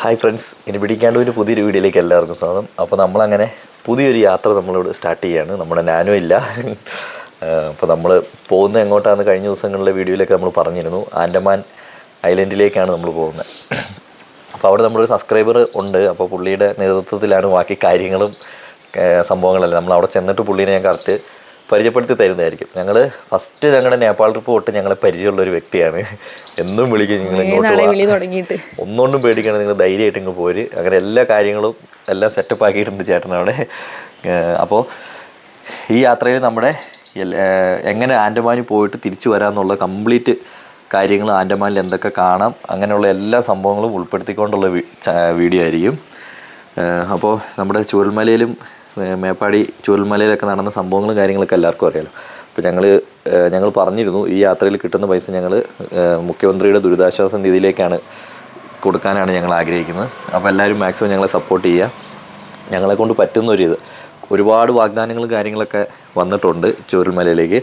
Hi friends ഇനി പിടിക്കാണ്ട് ഒരു പുതിയൊരു വീഡിയോയിലേക്ക് എല്ലാവർക്കും സ്വാഗതം. അപ്പോൾ നമ്മളങ്ങനെ പുതിയൊരു യാത്ര നമ്മളിവിടെ സ്റ്റാർട്ട് ചെയ്യാണ്. നമ്മുടെ നാനോ ഇല്ല. അപ്പോൾ നമ്മൾ പോകുന്നത് എങ്ങോട്ടാണ് കഴിഞ്ഞ ദിവസങ്ങളിലെ വീഡിയോയിലൊക്കെ നമ്മൾ പറഞ്ഞിരുന്നു. ആൻഡമാൻ ഐലൻഡിലേക്കാണ് നമ്മൾ പോകുന്നത്. അപ്പോൾ അവിടെ നമ്മളൊരു സബ്സ്ക്രൈബർ ഉണ്ട്. അപ്പോൾ പുള്ളിയുടെ നേതൃത്വത്തിലാണ് ബാക്കി കാര്യങ്ങളും സംഭവങ്ങളെല്ലാം. നമ്മൾ അവിടെ ചെന്നിട്ട് പുള്ളീനെ ഞാൻ കറക്റ്റ് പരിചയപ്പെടുത്തി തരുന്നതായിരിക്കും. ഞങ്ങൾ ഫസ്റ്റ് ഞങ്ങളുടെ നേപ്പാൾ ട്രിപ്പ് തൊട്ട് ഞങ്ങളെ പരിചയമുള്ള ഒരു വ്യക്തിയാണ്. എന്നും വിളിക്കും നിങ്ങൾ ഇങ്ങോട്ട് ഒന്നുകൊണ്ടും പേടിക്കണം നിങ്ങൾ ധൈര്യമായിട്ട് ഇങ്ങ് പോര്. അങ്ങനെ എല്ലാ കാര്യങ്ങളും എല്ലാം സെറ്റപ്പ് ആക്കിയിട്ടുണ്ട് ചേട്ടൻ അവിടെ. അപ്പോൾ ഈ യാത്രയിൽ നമ്മുടെ എങ്ങനെ ആൻഡമാനിൽ പോയിട്ട് തിരിച്ചു വരാമെന്നുള്ള കംപ്ലീറ്റ് കാര്യങ്ങൾ ആൻഡമാനിൽ എന്തൊക്കെ കാണാം അങ്ങനെയുള്ള എല്ലാ സംഭവങ്ങളും ഉൾപ്പെടുത്തിക്കൊണ്ടുള്ള വീഡിയോ ആയിരിക്കും. അപ്പോൾ നമ്മുടെ ചൂരൽമലയിലും മേപ്പാടി ചൂരൽമലയിലൊക്കെ നടന്ന സംഭവങ്ങളും കാര്യങ്ങളൊക്കെ എല്ലാവർക്കും അറിയാലോ. അപ്പോൾ ഞങ്ങൾ ഞങ്ങൾ പറഞ്ഞിരുന്നു ഈ യാത്രയിൽ കിട്ടുന്ന പൈസ ഞങ്ങൾ മുഖ്യമന്ത്രിയുടെ ദുരിതാശ്വാസ നിധിയിലേക്കാണ് കൊടുക്കാനാണ് ഞങ്ങൾ ആഗ്രഹിക്കുന്നത്. അപ്പോൾ എല്ലാവരും മാക്സിമം ഞങ്ങളെ സപ്പോർട്ട് ചെയ്യുക. ഞങ്ങളെ കൊണ്ട് പറ്റുന്ന ഒരു ഇത്. ഒരുപാട് വാഗ്ദാനങ്ങളും കാര്യങ്ങളൊക്കെ വന്നിട്ടുണ്ട് ചൂരൽമലയിലേക്ക്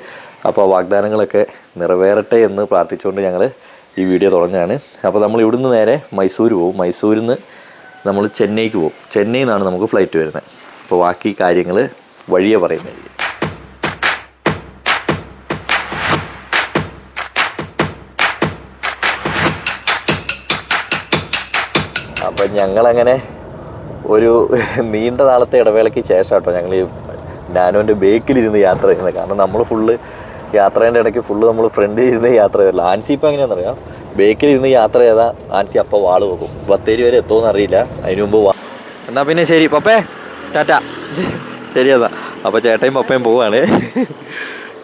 അപ്പോൾ ആ വാഗ്ദാനങ്ങളൊക്കെ നിറവേറട്ടെ എന്ന് പ്രാർത്ഥിച്ചുകൊണ്ട് ഞങ്ങൾ ഈ വീഡിയോ തുടങ്ങുകയാണ്. അപ്പോൾ നമ്മൾ ഇവിടുന്ന് നേരെ മൈസൂർ പോകും. മൈസൂരിൽ നിന്ന് നമ്മൾ ചെന്നൈക്ക് പോകും. ചെന്നൈയിൽ നിന്നാണ് നമുക്ക് ഫ്ലൈറ്റ് വരുന്നത്. അപ്പോൾ ബാക്കി കാര്യങ്ങൾ വഴിയെ പറയുന്നതായിരിക്കും അപ്പം ഞങ്ങളങ്ങനെ ഒരു നീണ്ട നാളത്തെ ഇടവേളയ്ക്ക് ശേഷം കേട്ടോ ഞങ്ങൾ ഈ നാനോന്റെ ബേക്കിലിരുന്ന് യാത്ര ചെയ്യുന്നത്. കാരണം നമ്മൾ ഫുള്ള് യാത്രേന്റെ ഇടയ്ക്ക് ഫുള്ള് നമ്മൾ ഫ്രണ്ടിൽ ഇരുന്ന് യാത്ര ചെയ്തില്ല ആൻസി ഇപ്പം എങ്ങനെയാണെന്നറിയാം? ബേക്കിലിരുന്ന് യാത്ര ചെയ്താൽ ആൻസി അപ്പം വാൾ വെക്കും. ബത്തേരി വരെ എത്തുമെന്ന് അറിയില്ല. അതിനു മുമ്പ് വാ എന്നാൽ പിന്നെ ശരി. പപ്പേ. ടാറ്റ. ശരി അതാ അപ്പോൾ ചേട്ടയും പപ്പയും പോവാണ്.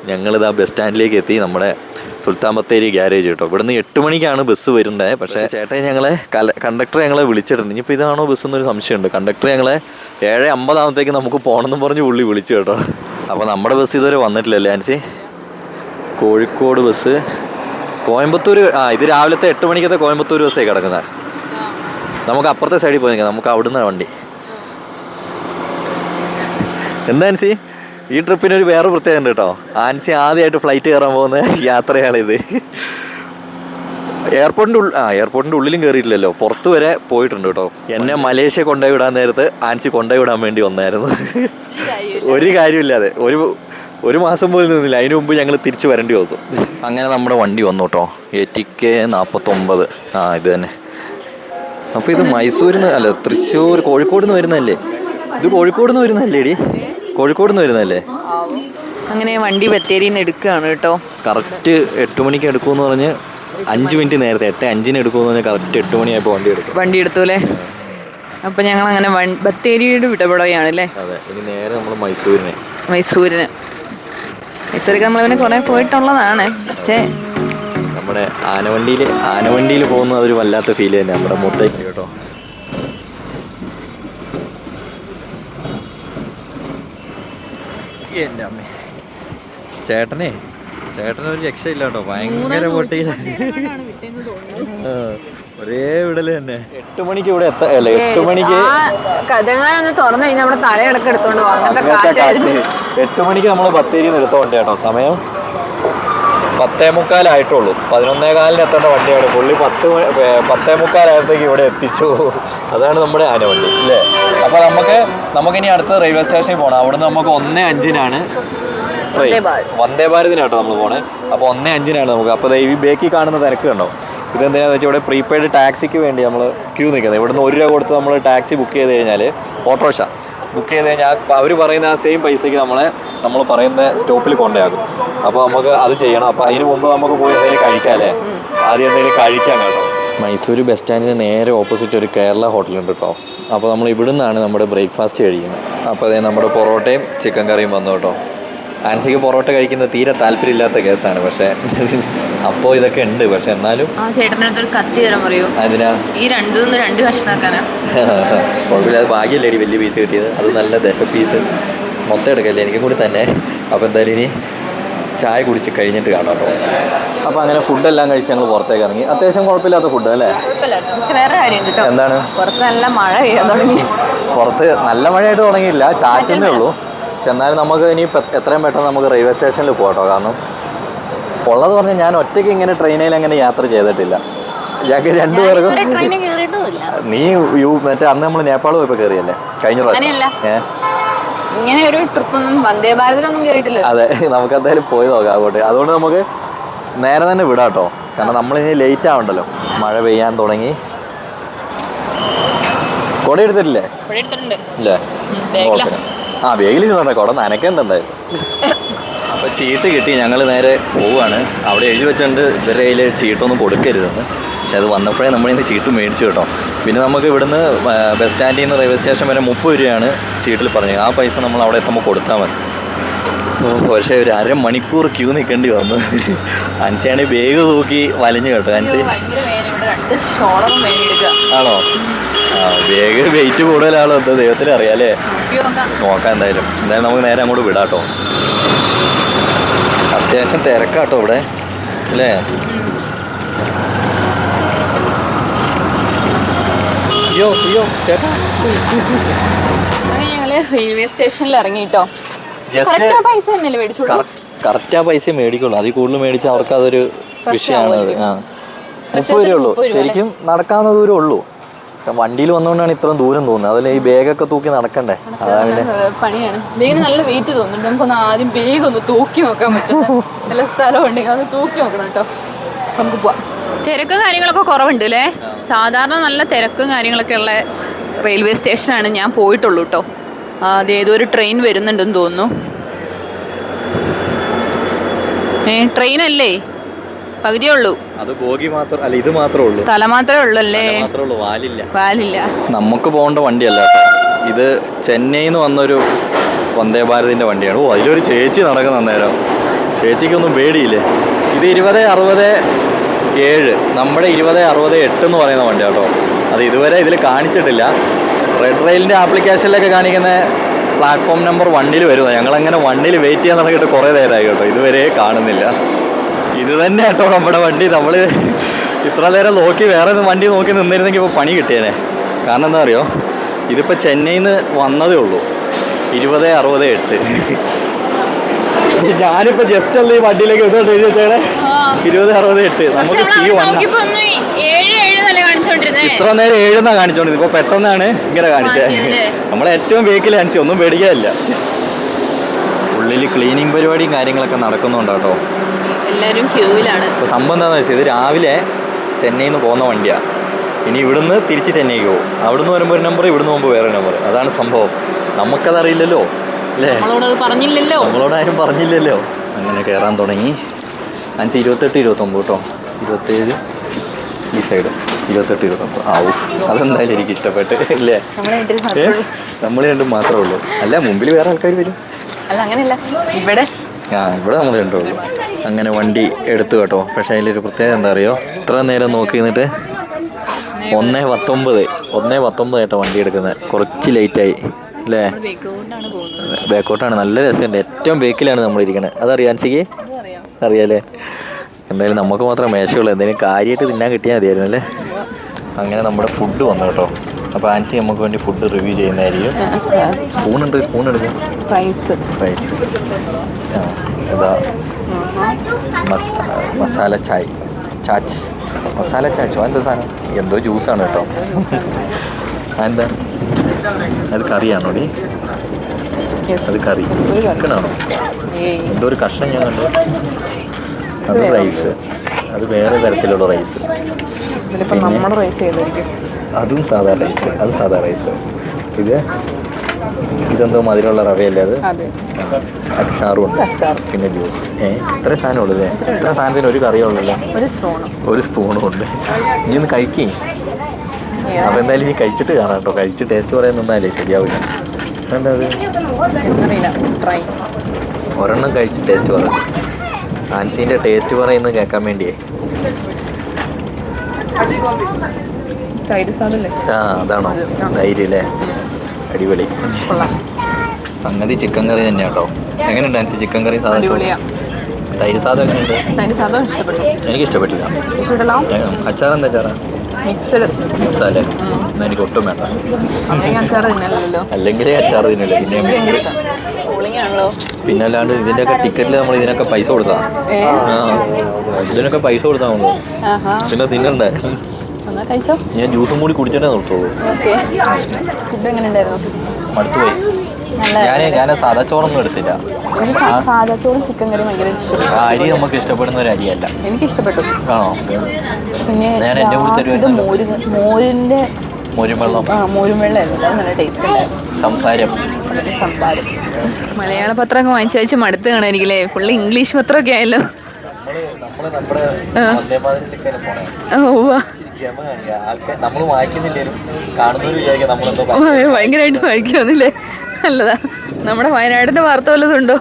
ഞങ്ങളിതാ ബസ് സ്റ്റാൻഡിലേക്ക് എത്തി നമ്മുടെ സുൽത്താൻ ബത്തേരി ഗ്യാരേജ് കേട്ടോ. ഇവിടുന്ന് എട്ട് മണിക്കാണ് ബസ് വരുന്നത് പക്ഷേ ചേട്ടൻ ഞങ്ങളെ കണ്ടക്ടർ ഞങ്ങളെ വിളിച്ചിട്ടുണ്ട്. ഇനിയിപ്പോൾ ഇതാണോ ബസ് എന്നൊരു സംശയമുണ്ട്. കണ്ടക്ടർ ഞങ്ങളെ ഏഴ് അമ്പതാമത്തേക്ക് നമുക്ക് പോകണമെന്നും പറഞ്ഞ് പുള്ളി വിളിച്ചു കേട്ടോ. അപ്പോൾ നമ്മുടെ ബസ് ഇതുവരെ വന്നിട്ടില്ലല്ലേ ആൻസി? കോഴിക്കോട് ബസ്. കോയമ്പത്തൂർ ആ ഇത് രാവിലത്തെ എട്ട് മണിക്കത്തെ കോയമ്പത്തൂർ ബസ്സേ കിടക്കുന്നത്. നമുക്ക് അപ്പുറത്തെ സൈഡിൽ പോയി നമുക്ക് അവിടുന്ന് വണ്ടി. എന്താ ആൻസി? ഈ ട്രിപ്പിന് ഒരു വേറെ പ്രത്യേകത ഉണ്ട് കേട്ടോ. ആൻസി ആദ്യമായിട്ട് ഫ്ലൈറ്റ് കയറാൻ പോകുന്ന യാത്രയാണിത്. എയർപോർട്ടിന്റെ ഉള്ളിൽ ആ എയർപോർട്ടിന്റെ ഉള്ളിലും കയറിയിട്ടില്ലല്ലോ. പുറത്ത് വരെ പോയിട്ടുണ്ട് കേട്ടോ. എന്നെ മലേഷ്യ കൊണ്ടുപോയി വിടാൻ നേരത്ത് ആൻസി കൊണ്ടുപോയി വിടാൻ വേണ്ടി വന്നായിരുന്നു. ഒരു കാര്യമില്ലാതെ ഒരു ഒരു മാസം പോലും നിന്നില്ല. അതിനു മുമ്പ് ഞങ്ങൾ തിരിച്ചു വരേണ്ടി വന്നു. അങ്ങനെ നമ്മുടെ വണ്ടി വന്നു കേട്ടോ. കെ നാൽപ്പത്തൊമ്പത് ആ ഇത് തന്നെ. അപ്പോൾ ഇത് മൈസൂരിൽ നിന്ന് അല്ല തൃശ്ശൂർ കോഴിക്കോട് നിന്ന് വരുന്നതല്ലേ? ഇത് കോഴിക്കോട് നിന്ന് വരുന്നതല്ലേ കോഴിക്കോട് നിന്ന് വരുന്നതല്ലേ? അങ്ങനെ വണ്ടി ബത്തേരിയിൽ നിന്ന് എടുക്കുകയാണ് കേട്ടോ. കറക്റ്റ് എട്ട് മണിക്ക് എടുക്കുമെന്ന് പറഞ്ഞ് അഞ്ച് മിനിറ്റ് നേരത്തെ എട്ട് അഞ്ചിന് എടുക്കുമെന്ന് പറഞ്ഞാൽ കറക്റ്റ് എട്ട് മണിയായപ്പോൾ വണ്ടി എടുക്കും വണ്ടി എടുത്തു അല്ലേ? അപ്പൊ ഞങ്ങൾ അങ്ങനെ ബത്തേരിയുടെ വിടപെടുകയാണ് അല്ലേ? അതെ ഇനി നേരെ നമ്മൾ മൈസൂരിനെ. മൈസൂരിന്. മൈസൂരൊക്കെ നമ്മളിങ്ങനെ കുറെ പോയിട്ടുള്ളതാണ്. പക്ഷേ നമ്മുടെ ആനവണ്ടിയിൽ ആനവണ്ടിയിൽ പോകുന്ന ഒരു വല്ലാത്ത ഫീൽ തന്നെ നമ്മുടെ മൊത്തം കേട്ടോ. എന്റെ അമ്മ. ചേട്ടനെ? ഒരു രക്ഷയില്ല കേട്ടോ ഭയങ്കര പൊട്ടി. ഒരേ വിടൽ തന്നെ. എട്ട് മണിക്ക് ഇവിടെ എത്താ അല്ല എട്ട് മണിക്ക് കഥകാലൊന്ന് തുറന്നു കഴിഞ്ഞാൽ നമ്മുടെ തലയിടക്ക് എടുത്തോണ്ട് എട്ട് മണിക്ക് നമ്മൾ ബത്തേരി നിന്ന് എടുത്തോണ്ട് കേട്ടോ സമയം പത്തേ മുക്കാലായിട്ടുള്ളൂ പതിനൊന്നേ കാലിന് എത്തേണ്ട വണ്ടിയാണ്. പുള്ളി പത്ത് പത്തേ മുക്കാലായപ്പോഴത്തേക്ക് ഇവിടെ എത്തിച്ചു. അതാണ് നമ്മുടെ ആന വണ്ടി അല്ലേ? അപ്പോൾ നമുക്ക് നമുക്കിനി അടുത്ത റെയിൽവേ സ്റ്റേഷനിൽ പോകണം അവിടുന്ന് നമുക്ക് ഒന്നേ അഞ്ചിനാണ് ട്രെയിൻ. വന്ദേ ഭാരത്. വന്ദേ ഭാരതിനാട്ടോ നമ്മൾ പോണേ. അപ്പോൾ ഒന്നേ അഞ്ചിനാണ് നമുക്ക്. അപ്പോൾ ഈ ബേക്കിൽ കാണുന്ന തിരക്ക് കണ്ടോ? ഇതെന്തിനാന്ന് വെച്ചാൽ ഇവിടെ പ്രീപെയ്ഡ് ടാക്സിക്ക് വേണ്ടി നമ്മൾ ക്യൂ നിൽക്കുന്നത് ഇവിടുന്ന് ഒരു രൂപ കൊടുത്ത് നമ്മൾ ടാക്സി ബുക്ക് ചെയ്ത് കഴിഞ്ഞാൽ ഓട്ടോറിക്ഷ. ബുക്ക് ചെയ്ത് കഴിഞ്ഞാൽ അവർ പറയുന്ന ആ സെയിം പൈസയ്ക്ക് നമ്മളെ നമ്മൾ പറയുന്ന സ്റ്റോപ്പിൽ കൊണ്ടുപോകും അപ്പോൾ നമുക്ക് അത് ചെയ്യണം. അപ്പോൾ അതിന് മുമ്പ് നമുക്ക് പോയി എന്തെങ്കിലും കഴിക്കാം അല്ലേ? ആദ്യം എന്തെങ്കിലും കഴിക്കാം കേട്ടോ. മൈസൂർ ബസ് സ്റ്റാൻഡിന് നേരെ ഓപ്പോസിറ്റ് ഒരു കേരള ഹോട്ടലുണ്ട് കേട്ടോ. അപ്പോൾ നമ്മൾ ഇവിടെ നിന്നാണ് നമ്മുടെ ബ്രേക്ക്ഫാസ്റ്റ് കഴിക്കുന്നത്. അപ്പോൾ അതേ നമ്മുടെ പൊറോട്ടയും ചിക്കൻ കറിയും വന്നു കേട്ടോ. ആൻസിക്ക് പൊറോട്ട കഴിക്കുന്നത് തീരെ താല്പര്യമില്ലാത്ത കേസാണ്. പക്ഷേ അപ്പോൾ ഇതൊക്കെ ഉണ്ട്. പക്ഷെ എന്നാലും ആ ചേട്ടനടുത്ത് ഒരു കത്തി തരാൻ പറയൂ. അതിനാ? ഈ രണ്ടും രണ്ട് കഷ്ണാക്കാനാ കുഴപ്പമില്ല അത് വലിയ പീസ് കിട്ടിയത്? അത് നല്ല ദശ പീസ് മൊത്തം എടുക്കല്ലേ? എനിക്കും കൂടി തന്നെ. അപ്പോൾ എന്തായാലും ഇനി ചായ കുടിച്ച് കഴിഞ്ഞിട്ട് കാണാം കേട്ടോ. അപ്പോൾ അങ്ങനെ ഫുഡെല്ലാം കഴിച്ച് ഞങ്ങൾ പുറത്തേക്ക് ഇറങ്ങി. അത്യാവശ്യം കുഴപ്പമില്ലാത്ത ഫുഡ് അല്ലേ? പക്ഷെ വേറെ കാര്യം കേട്ടോ. എന്താണ്? പുറത്ത് നല്ല മഴ പെയ്യാൻ തുടങ്ങി. പുറത്ത് നല്ല മഴയായിട്ട് തുടങ്ങിയില്ല ചാറ്റുന്നേ ഉള്ളൂ. പക്ഷെ എന്നാലും നമുക്ക് ഇനി എത്രയും പെട്ടെന്ന് നമുക്ക് റെയിൽവേ സ്റ്റേഷനിൽ പോകട്ടോ കാരണം ഉള്ളത് പറഞ്ഞാൽ ഞാൻ ഒറ്റയ്ക്ക് ഇങ്ങനെ ട്രെയിനിൽ അങ്ങനെ യാത്ര ചെയ്തിട്ടില്ല. ഞങ്ങൾക്ക് രണ്ടുപേർക്കും നീ യു മറ്റേ അന്ന് നമ്മൾ നേപ്പാൾ പോയപ്പോൾ കയറിയല്ലേ? കഴിഞ്ഞ. പ്രാവശ്യം. ഏ? ഇങ്ങനെ ഒരു ട്രിപ്പൊന്നും വന്ദേ ഭാരതിലൊന്നും കേട്ടില്ല അതെ നമുക്ക് എന്തായാലും പോയി നോക്കാം അങ്ങോട്ട്. അതുകൊണ്ട് നമുക്ക് നേരെ തന്നെ വിടാട്ടോ. കാരണം നമ്മൾ ഇനി ലേറ്റ് ആവണ്ടല്ലോ. മഴ പെയ്യാൻ തുടങ്ങി. കൊട എടുത്തിട്ടില്ലേ? ഇല്ലേ. ആ വേഗിൽ ഇരുന്നോട്ടെ കുട നനക്കണ്ട എന്തായാലും അപ്പൊ ചീട്ട് കിട്ടി. ഞങ്ങൾ നേരെ പോവാണ്. അവിടെ എഴുതി വെച്ചുകൊണ്ട് ഇവരുടെ കയ്യിൽ ചീട്ടൊന്നും കൊടുക്കരുതെന്ന്. പക്ഷെ അത് വന്നപ്പോഴേ നമ്മളിന്ന് ചീട്ട് മേടിച്ചു കേട്ടോ. പിന്നെ നമുക്ക് ഇവിടുന്ന് ബസ് സ്റ്റാൻഡിൽ നിന്ന് റെയിൽവേ സ്റ്റേഷൻ വരെ മുപ്പത് രൂപയാണ് ചീട്ടിൽ പറഞ്ഞത്. ആ പൈസ നമ്മൾ അവിടെ എത്തുമ്പോൾ കൊടുത്താൽ മതി. പക്ഷേ ഒരു അരമണിക്കൂർ ക്യൂ നിൽക്കേണ്ടി വന്നു. അൻസിയാണെങ്കിൽ ബാഗ് തൂക്കി വലഞ്ഞു കേട്ടോ. അൻസി വേദനെടുക്കുക ആണോ? ആ ബേഗ് വെയിറ്റ് കൂടുതലാണോ എന്താ ദൈവത്തിന് അറിയാല്ലേ നോക്കാം എന്തായാലും. എന്തായാലും നമുക്ക് നേരെ അങ്ങോട്ട് വിടാട്ടോ അത്യാവശ്യം തിരക്കാട്ടോ ഇവിടെ. അല്ലേ? അയ്യോ അയ്യോ ചേട്ടാ. അങ്ങനെ ഞങ്ങൾ റെയിൽവേ സ്റ്റേഷനിൽ ഇറങ്ങിട്ടോ. ജസ്റ്റ് കറക്റ്റ് പൈസ തന്നെയല്ലേ മേടിച്ചോളൂ? കറക്റ്റ് ആ പൈസ മേടിക്കുള്ളൂ. അതിൽ കൂടുതൽ മേടിച്ചാൽ അവർക്ക് അതൊരു വിഷയമാണ്. ആ. മുപ്പത് രൂപ ഉള്ളൂ ശരിക്കും നടക്കാവുന്ന ദൂരം ഉള്ളൂ. വണ്ടിയിൽ വന്നുകൊണ്ടാണ് ഇത്രയും ദൂരം തോന്നുന്നത്. അതല്ലേ ഈ ബാഗൊക്കെ തൂക്കി നടക്കണ്ടേ? അതാ പിന്നെ പണിയാണ്. ബേഗിന് നല്ല വെയിറ്റ് തോന്നുന്നുണ്ട്. നമുക്കൊന്ന് ആദ്യം ബേഗ് ഒന്ന് തൂക്കി നോക്കാൻ പറ്റും. നല്ല സ്ഥലം ഉണ്ടെങ്കിൽ അത് തൂക്കി നോക്കണം കേട്ടോ. നമുക്ക് പോവാം. തിരക്കും കാര്യങ്ങളൊക്കെ കുറവുണ്ട് അല്ലേ സാധാരണ നല്ല തിരക്കും കാര്യങ്ങളൊക്കെ ഉള്ള റെയിൽവേ സ്റ്റേഷനാണ് ഞാൻ പോയിട്ടുള്ളൂ കേട്ടോ അത് ഏതോ ഒരു ട്രെയിൻ വരുന്നുണ്ടെന്ന് തോന്നുന്നു. ഏ ട്രെയിൻ അല്ലേ? പകുതിയേ ഉള്ളൂ. അത് ബോഗി മാത്രം അല്ല ഇത് മാത്രമേ ഉള്ളൂ. തല മാത്രമേ ഉള്ളൂ അല്ലേ? മാത്രമേ ഉള്ളൂ വാലില്ല. വാലില്ല. നമുക്ക് പോകേണ്ട വണ്ടിയല്ല ഇത് ചെന്നൈയിൽ നിന്ന് വന്നൊരു വന്ദേ ഭാരതിന്റെ വണ്ടിയാണ്. ഓ അതിലൊരു ചേച്ചി നടക്കുന്ന നേരം ചേച്ചിക്കൊന്നും പേടിയില്ലേ? ഇത് ഇരുപത് അറുപത് ഏഴ്. നമ്മുടെ ഇരുപത് അറുപത് എട്ട് എന്ന് പറയുന്ന വണ്ടി കേട്ടോ. അത് ഇതുവരെ ഇതിൽ കാണിച്ചിട്ടില്ല. റെഡ് റെയിലിന്റെ ആപ്ലിക്കേഷനിലൊക്കെ കാണിക്കുന്ന പ്ലാറ്റ്ഫോം നമ്പർ വണ്ണിൽ വരുന്നത്. ഞങ്ങളങ്ങനെ വണ്ണിൽ വെയിറ്റ് ചെയ്യാൻ തുടങ്ങിയിട്ട് കുറേ നേരമായി കേട്ടോ. ഇതുവരെ കാണുന്നില്ല. ഇത് തന്നെ കേട്ടോ നമ്മുടെ വണ്ടി. നമ്മൾ ഇത്ര നേരം നോക്കി വേറെ വണ്ടി നോക്കി നിന്നിരുന്നെങ്കിൽ ഇപ്പോൾ പണി കിട്ടിയേനെ. കാരണം എന്താ അറിയോ? ഇതിപ്പോൾ ചെന്നൈയിൽ നിന്ന് വന്നതേ ഉള്ളൂ. ഇരുപത് അറുപത് എട്ട്. ഞാനിപ്പോൾ ജസ്റ്റ് അല്ല ഈ വണ്ടിയിലേക്ക് എഴുതി വെച്ചേടെ ഇരുപത് അറുപത് എട്ട്. നമുക്ക് സി വൺ ഇത്ര നേരം ഏഴെന്നാ കാണിച്ചോണ്ടിരുന്നത് ഇപ്പൊ പെട്ടെന്നാണ് ഇങ്ങനെ കാണിച്ചത്? നമ്മളെ ഏറ്റവും വേക്കിൽ കാണിച്ചു ഒന്നും പേടിക്കാനില്ല. ഉള്ളിൽ ക്ലീനിങ് പരിപാടിയും കാര്യങ്ങളൊക്കെ നടക്കുന്നുണ്ട്? കേട്ടോ എല്ലാരും ക്യൂവിലാണ് ഇപ്പോൾ സംഭവം എന്താണെന്ന് വെച്ചാൽ ഇത് രാവിലെ ചെന്നൈയിൽ നിന്ന് പോകുന്ന വണ്ടിയാ. ഇനി ഇവിടുന്ന് തിരിച്ച് ചെന്നൈക്ക് പോകും. അവിടുന്ന് വരുമ്പോൾ ഒരു നമ്പർ ഇവിടുന്ന് പോകുമ്പോൾ വേറെ നമ്പർ അതാണ് സംഭവം. നമുക്കതറിയില്ലല്ലോ. നമ്മളോട് പറഞ്ഞില്ലല്ലോ. നമ്മളോട് ആരും പറഞ്ഞില്ലല്ലോ. അങ്ങനെ കയറാൻ തുടങ്ങി. അഞ്ച് ഇരുപത്തെട്ട് ഇരുപത്തൊമ്പത് കേട്ടോ ഇരുപത്തേഴ് ഈ സൈഡ് ഇരുപത്തെട്ട് ഇരുപത്തൊമ്പത്. ആ ഊഫ് അതെന്തായാലും എനിക്ക് ഇഷ്ടപ്പെട്ട്. ഇല്ലേ? ഏ? നമ്മൾ രണ്ടും മാത്രമേ ഉള്ളൂ. അല്ല മുമ്പിൽ വേറെ ആൾക്കാർ വരും. അല്ല അങ്ങനെയല്ല. ഇവിടെ? ആ ഇവിടെ നമ്മൾ രണ്ടേ ഉള്ളൂ. അങ്ങനെ വണ്ടി എടുത്തു കേട്ടോ. പക്ഷേ അതിലൊരു പ്രത്യേകത എന്താ അറിയോ? ഇത്ര നേരം നോക്കി നിന്നിട്ട് ഒന്നേ പത്തൊമ്പത്. ഒന്നേ പത്തൊമ്പത് കേട്ടോ വണ്ടി എടുക്കുന്നത്. കുറച്ച് ലേറ്റായി അല്ലേ? ബേക്കോട്ടാണ് നല്ല രസമുണ്ട്. ഏറ്റവും ബേക്കിലാണ് നമ്മൾ ഇരിക്കുന്നത് അതറിയാം അൻസിക്ക്? അറിയാം അറിയാലേ? എന്തായാലും നമുക്ക് മാത്രം മേശയുള്ളൂ. എന്തെങ്കിലും കാര്യമായിട്ട് തിന്നാൻ കിട്ടിയാൽ മതിയായിരുന്നു അല്ലേ അങ്ങനെ നമ്മുടെ ഫുഡ് വന്നു കേട്ടോ. അപ്പോൾ ആൻസി നമുക്ക് വേണ്ടി ഫുഡ് റിവ്യൂ ചെയ്യുന്നതായിരിക്കും. സ്പൂൺ ഉണ്ട് സ്പൂൺ എടുക്കും. റൈസ് റൈസ് ഇതാ. മസാല ചായ്. ചാച്ച്. മസാല ചാച്ചോ? എന്താ സാധനം? എന്തോ ജ്യൂസാണ് കേട്ടോ. എന്താ അത് കറിയാണോ ഡി അത് കറി. ചിക്കനാണോ? എന്തോ ഒരു കഷ്ണം ഞാൻ കണ്ടു. അത് റൈസ് അത് വേറെ തരത്തിലുള്ള റൈസ് നമ്മുടെ റൈസ് അതും സാധാ റൈസ് അത് സാധാ റൈസ് ഇത്? ഇതെന്തോ മധുരമുള്ള റവയല്ലേ അത്? അച്ചാറും ഉണ്ട്. പിന്നെ ജ്യൂസ്. ഏ ഇത്ര സാധനം ഉള്ളത് ഇത്ര സാധനത്തിന് ഒരു കറിയേ ഉള്ളല്ലേ ഒരു സ്പൂണും ഒരു സ്പൂണും ഉണ്ട്. ഇനി ഒന്ന് കഴിക്കേ. അപ്പോൾ എന്തായാലും നീ കഴിച്ചിട്ട് കാണാം കേട്ടോ കഴിച്ച് ടേസ്റ്റ് പറയാൻ നിന്നാലേ ശരിയാവില്ല. എന്താ അത് ഒരെണ്ണം കഴിച്ച് ടേസ്റ്റ് പറ. ആൻസീന്റെ ടേസ്റ്റ് പറയുന്നത് കേൾക്കാൻ വേണ്ടിയേ. ആ അതാണോ? തൈര് അല്ലേ അടിപൊളി. സംഗതി ചിക്കൻ കറി തന്നെ കേട്ടോ. എങ്ങനെയുണ്ട് ആൻസി ചിക്കൻ കറി സാധനം? തൈര് സാധനം എങ്ങനെയുണ്ട്? എനിക്ക് ഇഷ്ടപ്പെട്ടില്ല. അച്ചാറെന്താ അച്ചാറാ? മിക്സഡ്. എന്നാ എനിക്ക് ഒട്ടും വേണ്ട. അല്ലെങ്കിൽ അച്ചാർ തിന്നല്ലോ പിന്നെ പിന്നെ അല്ലാണ്ട് ഇതിന്റെയൊക്കെ ടിക്കറ്റിൽ നമ്മൾ ഇതിനൊക്കെ പൈസ കൊടുത്താ. ഇതിനൊക്കെ പൈസ കൊടുത്താ നമ്മൾ ആഹാ. പിന്നെ തിന്നണ്ടേ? ഞാൻ ജ്യൂസും കൂടി കുടിച്ചിട്ടേ നിർത്തുള്ളൂ. ഓക്കെ. ഫുഡ് എങ്ങനെ ഉണ്ടായിരുന്നു? മടുത്തുപോയി. ഞാൻ ഞാൻ സാധാ ചോറൊന്നും എടുത്തില്ല. സാദാ ചോറും ചിക്കൻ കറി ഭയങ്കര അരി നമുക്ക് ഇഷ്ടപ്പെടുന്ന ഒരു അരിയല്ല. എനിക്ക് ഇഷ്ടപ്പെട്ടു ആണോ? പിന്നെ ഞാൻ എന്റെ കൂടെ ലാസ്റ്റ് ഇത് തരുമായിരുന്നല്ലോ. മോര് മോരിന്റെ മുരിവെള്ളം. ആ മോരും വെള്ളമായിരുന്നു അത് നല്ല ടേസ്റ്റ് സംസാരം. സംഭാരം. മലയാള പത്രമൊക്കെ വാങ്ങിച്ചു വായിച്ച് മടുത്ത് കാണാനിരിക്കില്ലേ ഫുള്ള് ഇംഗ്ലീഷ് പത്രമൊക്കെ ആയല്ലോ. നമ്മൾ നമ്മൾ വായിക്കുന്നില്ലേലും കാണുന്നവർ വിചാരിക്കാം നമ്മളെന്തോ ആ, ഭയങ്കരമായിട്ട് വായിക്കാന്നില്ലേ നല്ലതാ. നമ്മുടെ വയനാടിന്റെ വാർത്ത വല്ലതും ഉണ്ടോ?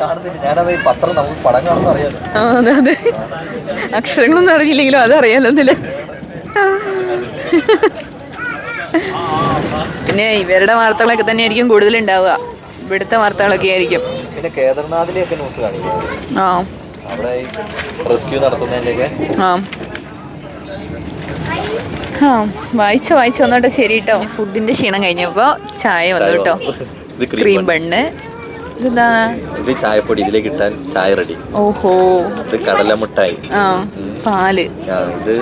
കാണുന്നില്ല. ഞാനത് ഈ പത്രം നമ്മൾ പടം കാണുന്ന അതെ അതെ. അക്ഷരങ്ങളൊന്നും അറിയില്ലെങ്കിലും അതറിയാലോ എന്നില്ല പിന്നെ ഇവരുടെ വാർത്തകളൊക്കെ തന്നെ ആയിരിക്കും കൂടുതലുണ്ടാവുക. ഇവിടുത്തെ വാർത്തകളൊക്കെ ആയിരിക്കും. പിന്നെ കേദർനാഥിലെയൊക്കെ ന്യൂസ് കാണിക്കും ആ. അവിടെ റെസ്ക്യൂ നടത്തുന്നതിന്റെയൊക്കെ ആ. ആ വായിച്ച വായിച്ച വന്നോട്ടെ ശരി കേട്ടോ ഫുഡിന്റെ ക്ഷീണം കഴിഞ്ഞപ്പോൾ ചായ വന്നു കേട്ടോ. ക്രീം ബണ്ണ് ഇത് ചായപ്പൊടി ഇതിലേക്ക് ഇട്ടാൽ ചായ റെഡി ഓഹോ. ഇത് കടലമുട്ടായി ആ പാൽ. ആ, ഇത്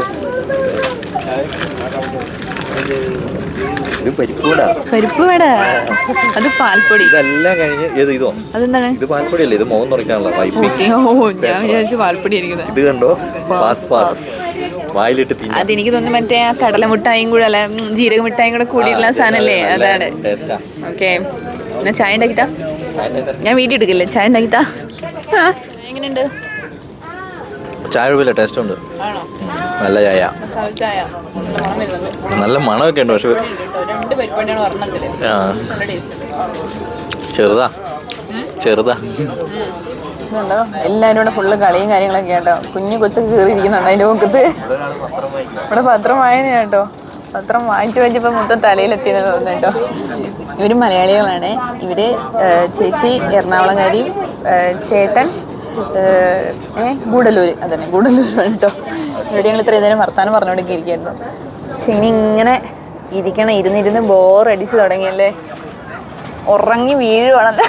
പരിപ്പ് വട. അത് പാൽപ്പൊടി. ഇതെല്ലാം കഴിഞ്ഞ് ഏത് ഇതോ? അതെന്താണ്? ഇത് പാൽപ്പൊടിയല്ലേ? ഇത് മുഖം തുറക്കാനുള്ള വൈപ്പിംഗ് ഓ ഞാൻ വിചാരിച്ചു പാൽപ്പൊടി ഇരിക്കുന്നത് ഇത് കണ്ടോ? പാസ്. പാസ്. വായിലിട്ട് തിന്നാം അതെനിക്ക് തോന്നുന്നു മറ്റേ ആ കടല മിഠായും കൂടെ അല്ല ജീരക മിഠായും കൂടെ കൂടിയിട്ടുള്ള സാധനല്ലേ? അതാണ്. ഓക്കെ. എന്നാ ചായ ഉണ്ടാക്കിത്താ? ഞാൻ വീട്ടിൽ എടുക്കില്ലേ? ചായ ഉണ്ടാക്കിത്താ? എങ്ങനെയുണ്ട്? ചായ കുഴപ്പമില്ല ടേസ്റ്റ് ഉണ്ട്. നല്ല ചായ. നല്ല മണമൊക്കെ ഉണ്ട് പക്ഷെ ചെറുതാ. ചെറുതാ. ഇതുണ്ടോ? എല്ലാവരും കൂടെ ഫുള്ള് കളിയും കാര്യങ്ങളൊക്കെ കേട്ടോ കുഞ്ഞു കൊച്ചൊക്കെ കയറിയിരിക്കുന്നുണ്ട് അതിന്റെ മുഖത്ത്? ഇവിടെ പത്രം വായന കേട്ടോ പത്രം വായിച്ചു വായിച്ചപ്പോൾ മൊത്തം തലയിലെത്തിയെന്ന് തോന്നുന്നു കേട്ടോ. ഇവർ മലയാളികളാണ്. ഇവർ ചേച്ചി എറണാകുളംകാരി ചേട്ടൻ ഏ ഗൂഡല്ലൂർ അതന്നെ ഗൂഡല്ലൂരാണ് കേട്ടോ. ഇവിടെ ഞങ്ങൾ ഇത്രയും നേരം വർത്താനം പറഞ്ഞുകൊണ്ടിരിക്കുകയായിരുന്നു പക്ഷെ ഇനി ഇങ്ങനെ ഇരിക്കണം ഇരുന്നിരുന്ന് ബോറടിച്ച് തുടങ്ങിയല്ലേ? ഉറങ്ങി വീഴുവാണല്ലോ.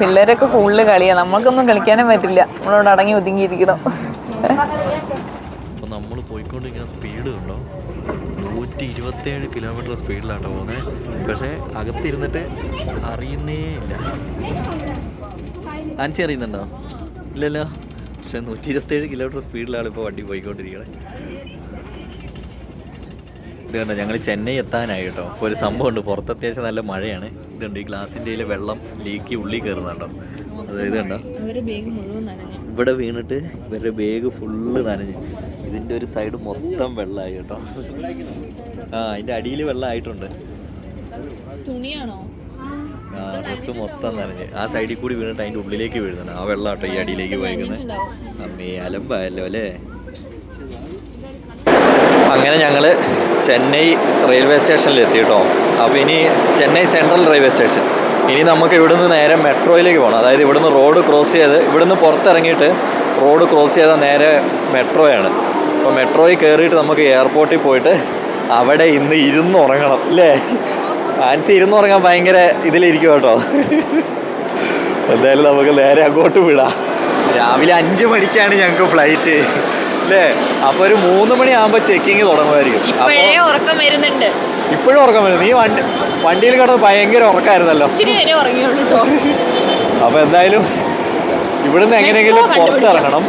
പിള്ളേരൊക്കെ കൂടുതൽ കളിയാണ് നമ്മൾക്കൊന്നും കളിക്കാനും പറ്റില്ല. നമ്മളോട് അടങ്ങി ഒതുങ്ങിയിരിക്കണം. അപ്പോൾ നമ്മൾ പോയിക്കൊണ്ടിരിക്കുന്ന സ്പീഡ് ഉണ്ടോ നൂറ്റി ഇരുപത്തേഴ് കിലോമീറ്റർ സ്പീഡിലാട്ടോ പോകുന്നത് പക്ഷേ അകത്തിരുന്നിട്ട് അറിയുന്നേ ഇല്ല. ആൻസി അറിയുന്നുണ്ടോ? ഇല്ലല്ലോ. പക്ഷേ നൂറ്റി ഇരുപത്തേഴ് കിലോമീറ്റർ സ്പീഡിലാണ് ഇപ്പോൾ വണ്ടി പോയിക്കൊണ്ടിരിക്കുന്നത് ഇത് കണ്ടോ ഞങ്ങൾ ചെന്നൈ എത്താനായി കേട്ടോ. അപ്പോൾ ഒരു സംഭവമുണ്ട്. പുറത്ത് അത്യാവശ്യം നല്ല മഴയാണ്. ഇതുണ്ട് ഈ ഗ്ലാസിന്റെ വെള്ളം ലീക്കി ഉള്ളിൽ കയറുന്നുണ്ടോ അതായത് കണ്ടോ? ഇവിടെ വീണിട്ട് ഇവരുടെ ബാഗ് ഫുള്ള് നനഞ്ഞു. ഇതിന്റെ ഒരു സൈഡ് മൊത്തം വെള്ളമായി കേട്ടോ. ആ അതിന്റെ അടിയിൽ വെള്ളമായിട്ടുണ്ട് തുണിയാണോ? ആ ഡ്രസ്സ് മൊത്തം നനഞ്ഞ്. ആ സൈഡിൽ കൂടി വീണിട്ട് അതിന്റെ ഉള്ളിലേക്ക് വീഴുന്നുണ്ട് ആ വെള്ളം കേട്ടോ ഈ അടിയിലേക്ക് പോയിരിക്കുന്നത് അമ്മേ അലമ്പായല്ലോ അല്ലേ? അങ്ങനെ ഞങ്ങൾ ചെന്നൈ റെയിൽവേ സ്റ്റേഷനിൽ എത്തി കേട്ടോ അപ്പോൾ ഇനി ചെന്നൈ സെൻട്രൽ റെയിൽവേ സ്റ്റേഷൻ. ഇനി നമുക്ക് ഇവിടുന്ന് നേരെ മെട്രോയിലേക്ക് പോകണം അതായത് ഇവിടുന്ന് റോഡ് ക്രോസ് ചെയ്ത് ഇവിടുന്ന് പുറത്തിറങ്ങിയിട്ട് റോഡ് ക്രോസ് ചെയ്ത നേരെ മെട്രോയാണ്. അപ്പോൾ മെട്രോയിൽ കയറിയിട്ട് നമുക്ക് എയർപോർട്ടിൽ പോയിട്ട് അവിടെ ഇന്ന് ഇരുന്ന് ഉറങ്ങണം അല്ലേ ആൻസി ഇരുന്ന് ഉറങ്ങാൻ ഭയങ്കര ഇതിലിരിക്കും കേട്ടോ. എന്തായാലും നമുക്ക് നേരെ അങ്ങോട്ട് വിടാം. രാവിലെ അഞ്ച് മണിക്കാണ് ഞങ്ങൾക്ക് ഫ്ലൈറ്റ്. അല്ലേ? അപ്പൊ ഒരു മൂന്ന് മണിയാകുമ്പോ ചെക്കിങ് തുടങ്ങുമായിരിക്കും. ഉറക്കം വരുന്നുണ്ട്. ഇപ്പോഴും ഉറക്കം വരുന്നു. നീ വണ്ടി വണ്ടിയിൽ കിടന്ന് ഭയങ്കര ഉറക്കായിരുന്നല്ലോ. അപ്പൊ എന്തായാലും ഇവിടുന്ന് എങ്ങനെയെങ്കിലും പുറത്തിറങ്ങണം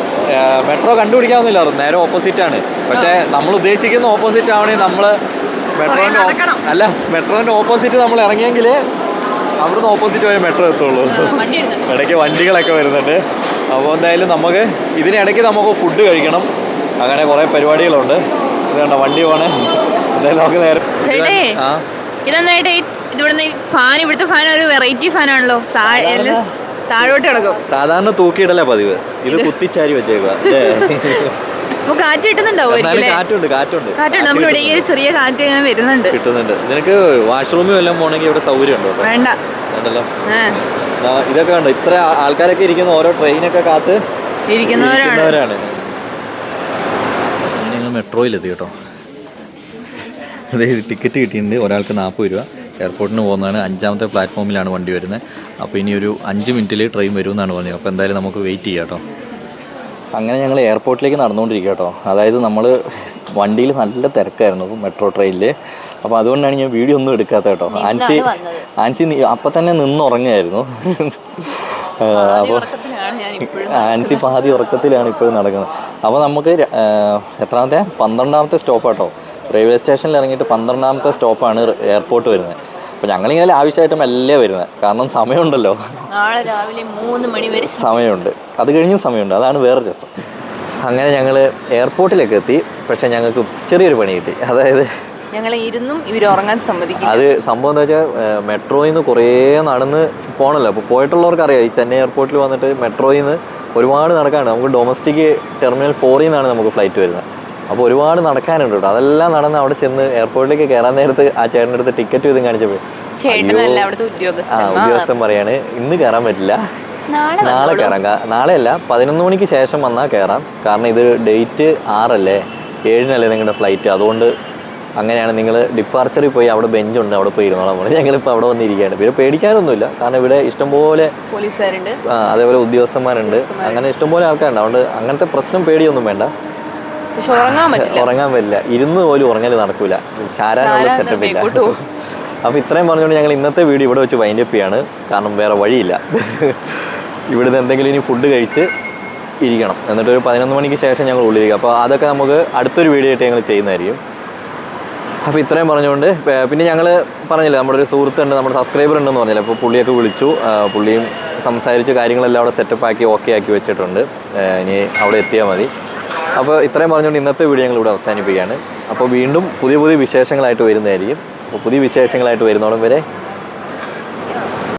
മെട്രോ കണ്ടുപിടിക്കാവുന്നില്ല നേരെ ഓപ്പോസിറ്റ് ആണ്. പക്ഷെ നമ്മൾ ഉദ്ദേശിക്കുന്ന ഓപ്പോസിറ്റ് ആവണേ നമ്മൾ മെട്രോന്റെ. അല്ല മെട്രോന്റെ ഓപ്പോസിറ്റ് നമ്മൾ ഇറങ്ങിയെങ്കിൽ അവിടുന്ന് ഓപ്പോസിറ്റ് വരെ മെട്രോ എത്തുള്ളൂ. ഇടയ്ക്ക് വണ്ടികളൊക്കെ വരുന്നുണ്ട്. അപ്പോൾ എന്തായാലും നമുക്ക് ഇതിനിടയ്ക്ക് നമുക്ക് ഫുഡ് കഴിക്കണം. അങ്ങനെ കുറേ പരിപാടികളുണ്ട്. വേണ്ട വണ്ടി പോണേ. എന്തായാലും നമുക്ക് നേരെ ഇവിടുന്ന് ഫാൻ ഇവിടുത്തെ ഫാൻ ഒരു വെറൈറ്റി ഫാനാണല്ലോ. താഴോട്ട് കിടക്കും. സാധാരണ തൂക്കിയിടല്ലേ പതിവ്. ഇത് കുത്തിച്ചാരി വെച്ചേക്കുക കാറ്റ് കിട്ടുന്നുണ്ടാവുമായിരിക്കും കാറ്റുണ്ട് കാറ്റുണ്ട്. കാറ്റുണ്ട്. നമ്മൾ ഇവിടെ ഈ ചെറിയ കാറ്റ് ഇങ്ങനെ വരുന്നുണ്ട്. കിട്ടുന്നുണ്ട്. നിനക്ക് വാഷ്റൂമിൽ വല്ലതും പോകണമെങ്കിൽ ഇവിടെ സൗകര്യം ഉണ്ടോ? വേണ്ട. ഉണ്ടല്ലോ ആ. ദാ ഇതൊക്കെ ഇത്ര ആൾക്കാരൊക്കെ ഇരിക്കുന്ന ഓരോ ട്രെയിനൊക്കെ കാത്ത് ഇരിക്കുന്നവരാണ്. മെട്രോയിലെത്തി കേട്ടോ. അതായത് ടിക്കറ്റ് കിട്ടിയിട്ടുണ്ട്. ഒരാൾക്ക് നാൽപ്പത് രൂപ. എയർപോർട്ടിന് പോകുന്നതാണ്. അഞ്ചാമത്തെ പ്ലാറ്റ്ഫോമിലാണ് വണ്ടി വരുന്നത്. അപ്പോൾ ഇനി ഒരു അഞ്ച് മിനിറ്റിൽ ട്രെയിൻ വരുമെന്നാണ് പറഞ്ഞത്. അപ്പോൾ എന്തായാലും നമുക്ക് വെയിറ്റ് ചെയ്യാം കേട്ടോ. അങ്ങനെ ഞങ്ങൾ എയർപോർട്ടിലേക്ക് നടന്നുകൊണ്ടിരിക്കുക കേട്ടോ. അതായത് നമ്മൾ വണ്ടിയിൽ നല്ല തിരക്കായിരുന്നു മെട്രോ ട്രെയിനിൽ അപ്പോൾ അതുകൊണ്ടാണ് ഞാൻ വീഡിയോ ഒന്നും എടുക്കാത്ത കേട്ടോ. ആൻസി ആൻസി അപ്പം തന്നെ നിന്നുറങ്ങായിരുന്നു അപ്പോൾ ആൻസി പാതി ഉറക്കത്തിലാണ് ഇപ്പോഴും നടക്കുന്നത്. അപ്പോൾ നമുക്ക് എത്രാമത്തെ? പന്ത്രണ്ടാമത്തെ സ്റ്റോപ്പ് കേട്ടോ റെയിൽവേ സ്റ്റേഷനിൽ ഇറങ്ങിയിട്ട് പന്ത്രണ്ടാമത്തെ സ്റ്റോപ്പാണ് എയർപോർട്ട് വരുന്നത്. അപ്പോൾ ഞങ്ങളിങ്ങനെ ആവശ്യമായിട്ട് മെല്ലെ വരുന്നത്? കാരണം സമയമുണ്ടല്ലോ. നാളെ രാവിലെ മൂന്ന് മണി വരെ സമയമുണ്ട്. അത് കഴിഞ്ഞും സമയമുണ്ട്. അതാണ് വേറെ രസം. അങ്ങനെ ഞങ്ങൾ എയർപോർട്ടിലേക്ക് എത്തി. പക്ഷെ ഞങ്ങൾക്ക് ചെറിയൊരു പണി കിട്ടി. അതായത് ഞങ്ങൾ ഇരുന്നും ഇവർ ഉറങ്ങാൻ സമ്മതിക്കും അത് സംഭവം എന്താ വെച്ചാൽ മെട്രോയിൽ നിന്ന് കുറേ നടന്ന് പോകണല്ലോ അപ്പോൾ പോയിട്ടുള്ളവർക്ക് അറിയാം ഈ ചെന്നൈ എയർപോർട്ടിൽ വന്നിട്ട് മെട്രോയിൽ നിന്ന് ഒരുപാട് നടക്കാനുണ്ട്. നമുക്ക് ഡൊമസ്റ്റിക് ടെർമിനൽ ഫോറിൽ നിന്നാണ് നമുക്ക് ഫ്ലൈറ്റ് വരുന്നത്. അപ്പോൾ ഒരുപാട് നടക്കാനുണ്ട് കേട്ടോ. അതെല്ലാം നടന്ന് അവിടെ ചെന്ന് എയർപോർട്ടിലേക്ക് കയറാൻ നേരത്ത് ആ ചേട്ടന്റെ അടുത്ത് ടിക്കറ്റ് ഇതും കാണിച്ചപ്പോൾ ആ ഉദ്യോഗസ്ഥൻ പറയാണ് ഇന്ന് കയറാൻ പറ്റില്ല. നാളെ നാളെ കയറാം. നാളെ അല്ല പതിനൊന്ന് മണിക്ക് ശേഷം വന്നാൽ കയറാം. കാരണം ഇത് ഡേറ്റ് ആറല്ലേ? ഏഴിനല്ലേ നിങ്ങളുടെ ഫ്ലൈറ്റ്. അതുകൊണ്ട് അങ്ങനെയാണ് നിങ്ങൾ ഡിപ്പാർച്ചറിൽ പോയി അവിടെ ബെഞ്ചുണ്ട് അവിടെ പോയി ഇരുന്നോളാം പറഞ്ഞു ഞങ്ങളിപ്പോൾ അവിടെ വന്നിരിക്കുകയാണ്. പിന്നെ പേടിക്കാനൊന്നുമില്ല. കാരണം ഇവിടെ ഇഷ്ടംപോലെ പോലീസുകാരുണ്ട്. ആ, അതേപോലെ ഉദ്യോഗസ്ഥന്മാരുണ്ട്. അങ്ങനെ ഇഷ്ടംപോലെ ആൾക്കാരുണ്ട്. അതുകൊണ്ട് അങ്ങനത്തെ പ്രശ്നം പേടിയൊന്നും വേണ്ട. പക്ഷെ ഉറങ്ങാൻ പറ്റില്ല. ഉറങ്ങാൻ പറ്റില്ല. ഇരുന്ന് പോലും ഉറങ്ങൽ നടക്കൂല. ചാരാനുള്ള സെറ്റപ്പ് ഇല്ല. അപ്പോൾ ഇത്രയും പറഞ്ഞുകൊണ്ട് ഞങ്ങൾ ഇന്നത്തെ വീഡിയോ ഇവിടെ വെച്ച് വൈൻഡ് അപ്പ് ചെയ്യാണ്. കാരണം വേറെ വഴിയില്ല. ഇവിടുന്ന് എന്തെങ്കിലും ഇനി ഫുഡ് കഴിച്ച് ഇരിക്കണം. എന്നിട്ട് ഒരു പതിനൊന്ന് മണിക്ക് ശേഷം ഞങ്ങൾ ഉള്ളിരിക്കുക അപ്പോൾ അതൊക്കെ നമുക്ക് അടുത്തൊരു വീഡിയോ ആയിട്ട് ഞങ്ങൾ ചെയ്യുന്നതായിരിക്കും. അപ്പോൾ ഇത്രയും പറഞ്ഞുകൊണ്ട് പിന്നെ ഞങ്ങൾ പറഞ്ഞില്ലേ നമ്മുടെ ഒരു സുഹൃത്തുണ്ട് നമ്മുടെ സബ്സ്ക്രൈബർ ഉണ്ടെന്ന് പറഞ്ഞില്ല അപ്പോൾ പുള്ളിയൊക്കെ വിളിച്ചു. പുള്ളിയും സംസാരിച്ച് കാര്യങ്ങളെല്ലാം അവിടെ സെറ്റപ്പ് ആക്കി ഓക്കെ ആക്കി വെച്ചിട്ടുണ്ട്. ഇനി അവിടെ എത്തിയാൽ മതി. അപ്പോൾ ഇത്രയും പറഞ്ഞുകൊണ്ട് ഇന്നത്തെ വീഡിയോ ഞങ്ങൾ ഇവിടെ അവസാനിപ്പിക്കുകയാണ്. അപ്പോൾ വീണ്ടും പുതിയ പുതിയ വിശേഷങ്ങളായിട്ട് വരുന്നതായിരിക്കും. അപ്പോൾ പുതിയ വിശേഷങ്ങളായിട്ട് വരുന്നോളം വരെ